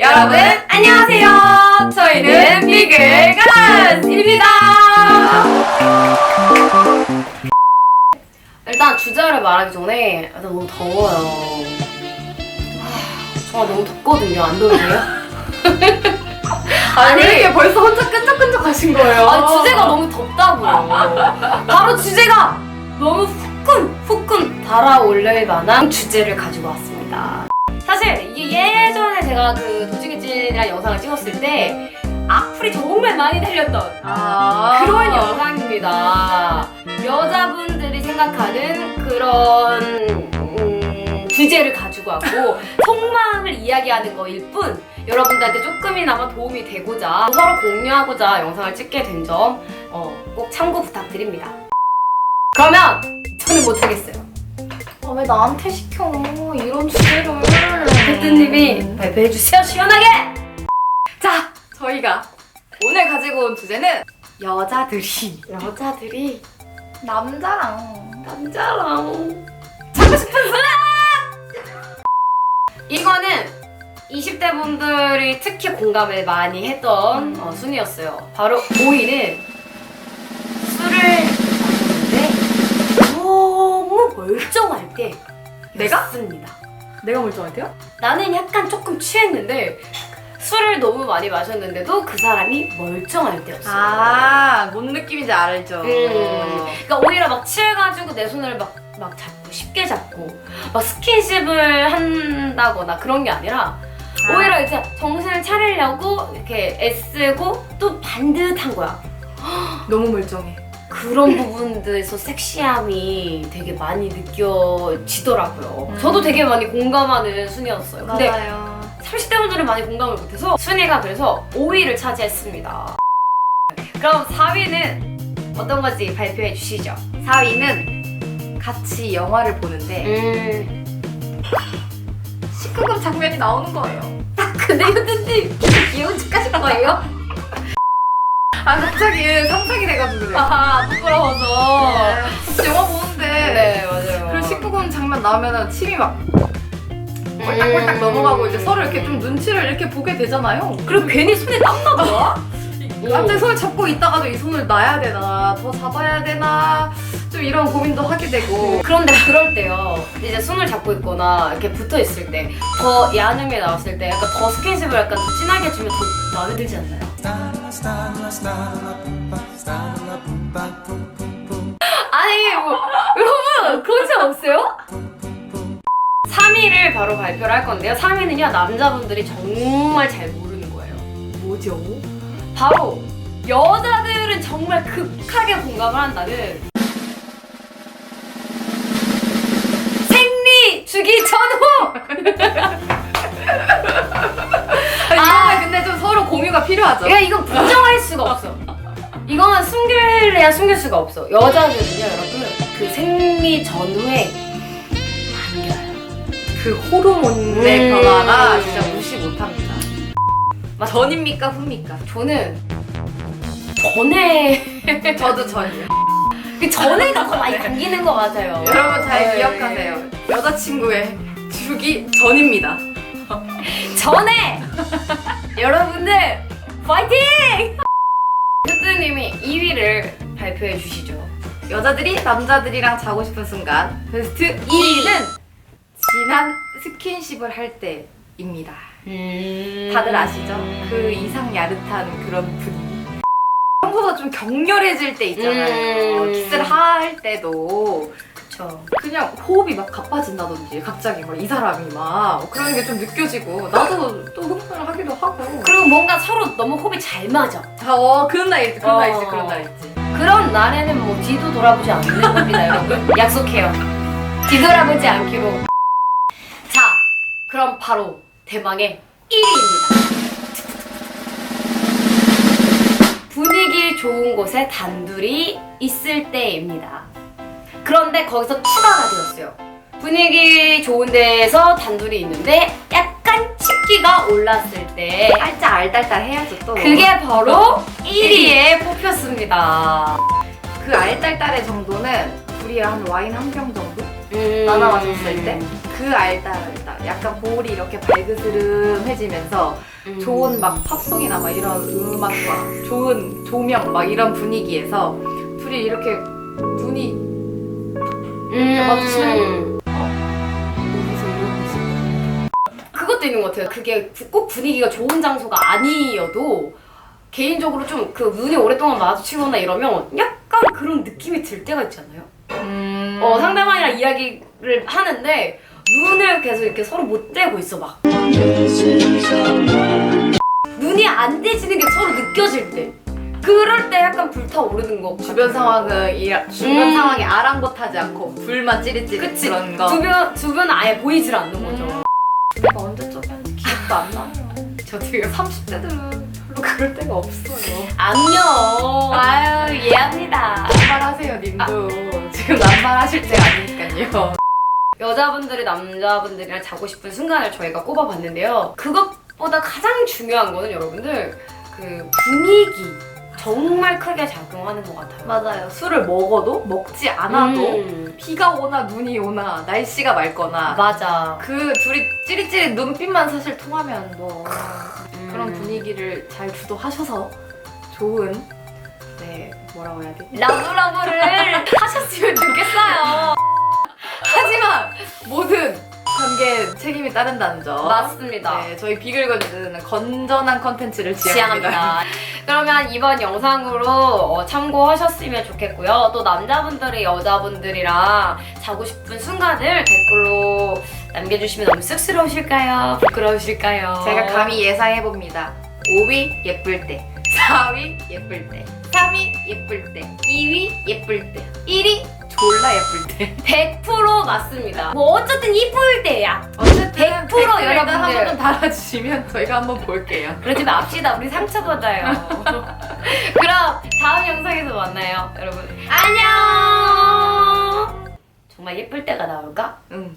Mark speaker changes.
Speaker 1: 여러분 안녕하세요. 저희는 비글 가라스입니다. 일단 주제를 말하기 전에 일단 너무 더워요. 아, 정말 너무 덥거든요. 안 더우세요?
Speaker 2: 아니, 왜 이렇게 벌써 혼자 끈적끈적 하신 거예요?
Speaker 1: 아니 주제가 너무 덥다고요. 바로 주제가 너무 후끈 후끈 달아올릴 만한 주제를 가지고 왔습니다. 사실 이게 예전에 제가 그 도시기진이랑 영상을 찍었을 때 악플이 정말 많이 달렸던
Speaker 2: 아
Speaker 1: 그런 영상입니다. 여자분들이 생각하는 그런 음, 주제를 가지고 왔고 속마음을 이야기하는 거일 뿐 여러분들한테 조금이나마 도움이 되고자 서로 공유하고자 영상을 찍게 된점 어, 꼭 참고 부탁드립니다. 그러면 저는 못하겠어요.
Speaker 2: 아, 왜 나한테 시켜 이런 주제를
Speaker 1: 대표님이 발표해 주세요 시원하게.
Speaker 2: 자 저희가 오늘 가지고 온 주제는 여자들이
Speaker 1: 여자들이
Speaker 2: 남자랑
Speaker 1: 남자랑 찾고 싶은 사람! 이거는 20대 분들이 특히 공감을 많이 했던 어, 순위였어요. 바로 5위는
Speaker 2: 내가?
Speaker 1: 습니다
Speaker 2: 내가 멀쩡한데요?
Speaker 1: 나는 약간 조금 취했는데 술을 너무 많이 마셨는데도 그 사람이 멀쩡할 때였어요.
Speaker 2: 아뭔 느낌인지 알죠
Speaker 1: 음. 그러니까 오히려 막 취해가지고 내 손을 막, 막 잡고 쉽게 잡고 막 스킨십을 한다거나 그런 게 아니라 오히려 이제 정신을 차리려고 이렇게 애쓰고 또 반듯한 거야.
Speaker 2: 너무 멀쩡해
Speaker 1: 그런 부분들에서 섹시함이 되게 많이 느껴지더라고요.
Speaker 2: 음.
Speaker 1: 저도 되게 많이 공감하는 순이었어요. 근데
Speaker 2: 맞아요
Speaker 1: 30대 분들은 많이 공감을 못해서 순위가 그래서 5위를 차지했습니다. 그럼 4위는 어떤 건지 발표해 주시죠.
Speaker 2: 4위는 같이 영화를 보는데
Speaker 1: 음.
Speaker 2: 19금 장면이 나오는 거예요
Speaker 1: 근데 효드님 귀여운 척 하실 거예요?
Speaker 2: 아 갑자기 상상이 돼가지고 그래요
Speaker 1: 아 부끄러워서.
Speaker 2: 같이 영화 보는데
Speaker 1: 네 맞아요.
Speaker 2: 그리고 19금 장면 나오면 침이 막
Speaker 1: 음.
Speaker 2: 꼴딱꼴딱 넘어가고 이제 서로 이렇게 좀 눈치를 이렇게 보게 되잖아요.
Speaker 1: 그리고 괜히 손에 땀 나더라.
Speaker 2: 갑자기 손을 잡고 있다가도 이 손을 놔야 되나, 더 잡아야 되나, 좀 이런 고민도 하게 되고.
Speaker 1: 그런데 그럴 때요. 이제 손을 잡고 있거나 이렇게 붙어 있을 때더게 나왔을 때 약간 더 스킨십을 약간 더 진하게 주면 더 마음에 들지 않나요? 아니 뭐 여러분 그런 적 없어요? 3위를 바로 발표를 할 건데요. 3위는요 남자분들이 정말 잘 모르는 거예요.
Speaker 2: 뭐죠?
Speaker 1: 바로 여자들은 정말 극하게 공감을 한다는 주기 전후.
Speaker 2: 아니,
Speaker 1: 아.
Speaker 2: 이거는 근데 좀 서로 공유가 필요하죠.
Speaker 1: 그러니까 이건 부정할 수가 없어. 이거는 숨길래야 숨길 수가 없어. 여자들은요 여러분 그 생리 전후에 안겨요.
Speaker 2: 그 호르몬의
Speaker 1: 음.
Speaker 2: 변화가 진짜 무시 못합니다.
Speaker 1: 맞-
Speaker 2: 전입니까, 후입니까?
Speaker 1: 저는 전에
Speaker 2: 저도 전이요.
Speaker 1: 그 전에가 더 많이 감기는 것 같아요.
Speaker 2: 여러분 잘
Speaker 1: 네.
Speaker 2: 기억하세요. 여자친구의 주기 전입니다.
Speaker 1: 전에 여러분들 파이팅! 흑두님이 2위를 발표해 주시죠.
Speaker 2: 여자들이 남자들이랑 자고 싶은 순간 베스트 2위는 진한 스킨십을 할 때입니다. 다들 아시죠? 그 이상 야릇한 그런 분위기. 평소보다 좀 격렬해질 때 있잖아요.
Speaker 1: 음.
Speaker 2: 할 때도
Speaker 1: 그쵸.
Speaker 2: 그냥 호흡이 막 가빠진다든지 갑자기 막 이 사람이 막 그런 게 좀 느껴지고 나도 또 흥분을 하기도 하고.
Speaker 1: 그리고 뭔가 서로 너무 호흡이 잘 맞아.
Speaker 2: 아, 어 그런 날 있지 그런 날
Speaker 1: 어.
Speaker 2: 있지 그런 날 있지.
Speaker 1: 그런 날에는 뭐 뒤도 돌아보지 않는 겁니다, 여러분. 약속해요. 뒤돌아보지 않기로. 자, 그럼 바로 대망의 1위입니다. 분위기 좋은 곳에 단둘이 있을 때입니다. 그런데 거기서 추가가 되었어요. 분위기 좋은 데에서 단둘이 있는데 약간 식기가 올랐을 때
Speaker 2: 살짝 알딸딸 해야죠 또.
Speaker 1: 그게 바로 1위에 뽑혔습니다.
Speaker 2: 그 알딸딸의 정도는 둘이 한 와인 한 병 정도?
Speaker 1: 음.
Speaker 2: 나눠 마셨을 때? 그 알다 약간 볼이 이렇게 발그스름해지면서
Speaker 1: 음.
Speaker 2: 좋은 막 팝송이나 막 이런 음악과 좋은 조명 막 이런 분위기에서 둘이 이렇게 눈이
Speaker 1: 음.
Speaker 2: 맞추는 여기서 이러고 있어.
Speaker 1: 그것도 있는 것 같아요. 그게 부- 꼭 분위기가 좋은 장소가 아니어도 개인적으로 좀 그 눈이 오랫동안 마주치거나 이러면 약간 그런 느낌이 들 때가 있잖아요.
Speaker 2: 음.
Speaker 1: 어, 상대방이랑 이야기를 하는데 눈을 계속 이렇게 서로 못 떼고 있어 막. 눈 이안 떼지는 게 서로 느껴질 때. 그럴 때 약간 불타오르는 거.
Speaker 2: 주변 상황은 이 주변
Speaker 1: 음.
Speaker 2: 상황이 아랑곳하지 않고 불만 찌릿찌릿
Speaker 1: 그치.
Speaker 2: 그런 거.
Speaker 1: 주변 주변 아예 보이질 않는 거죠.
Speaker 2: 음. 내가 언제 쫓겼는지 기억도 안 나요.
Speaker 1: 저도요.
Speaker 2: 30대들은 별로 그럴 때가 없어요.
Speaker 1: 안녕. 아유 이해합니다.
Speaker 2: 남발하세요, 님도. 지금 남발하실 때 아니니까요.
Speaker 1: 여자분들이 남자분들이랑 자고 싶은 순간을 저희가 꼽아봤는데요. 그것 보다 가장 중요한 거는 여러분들 그 분위기 정말 크게 작용하는 것 같아요.
Speaker 2: 맞아요. 술을 먹어도 먹지 않아도
Speaker 1: 음,
Speaker 2: 비가 오나 눈이 오나 날씨가 맑거나
Speaker 1: 맞아.
Speaker 2: 그 둘이 찌릿찌릿 눈빛만 사실 통하면 뭐
Speaker 1: 음.
Speaker 2: 그런 분위기를 잘 주도하셔서 좋은 네 뭐라고 해야 되지?
Speaker 1: 라브라브를 하셨으면 좋겠어요.
Speaker 2: 책임이 따른다는 점.
Speaker 1: 맞습니다.
Speaker 2: 네, 저희 비글건즈는 건전한 컨텐츠를 지향합니다.
Speaker 1: 지향합니다. 그러면 이번 영상으로 어, 참고하셨으면 좋겠고요. 또 남자분들이 여자분들이랑 자고 싶은 순간을 댓글로 남겨주시면 너무 쑥스러우실까요? 부끄러우실까요?
Speaker 2: 제가 감히 예상해봅니다. 5위 예쁠 때, 4위 예쁠 때, 3위 예쁠 때, 2위 예쁠 때, 1위 졸라 예쁠 때.
Speaker 1: 100% 맞습니다. 뭐 어쨌든 이쁠 때야.
Speaker 2: 어쨌든
Speaker 1: 100%
Speaker 2: 댓글
Speaker 1: 여러분들.
Speaker 2: 한번 좀 달아주시면 저희가 한번 볼게요.
Speaker 1: 그러지 맙시다. 우리 상처받아요. 그럼 다음 영상에서 만나요, 여러분. 안녕. 정말 예쁠 때가 나올까?
Speaker 2: 응.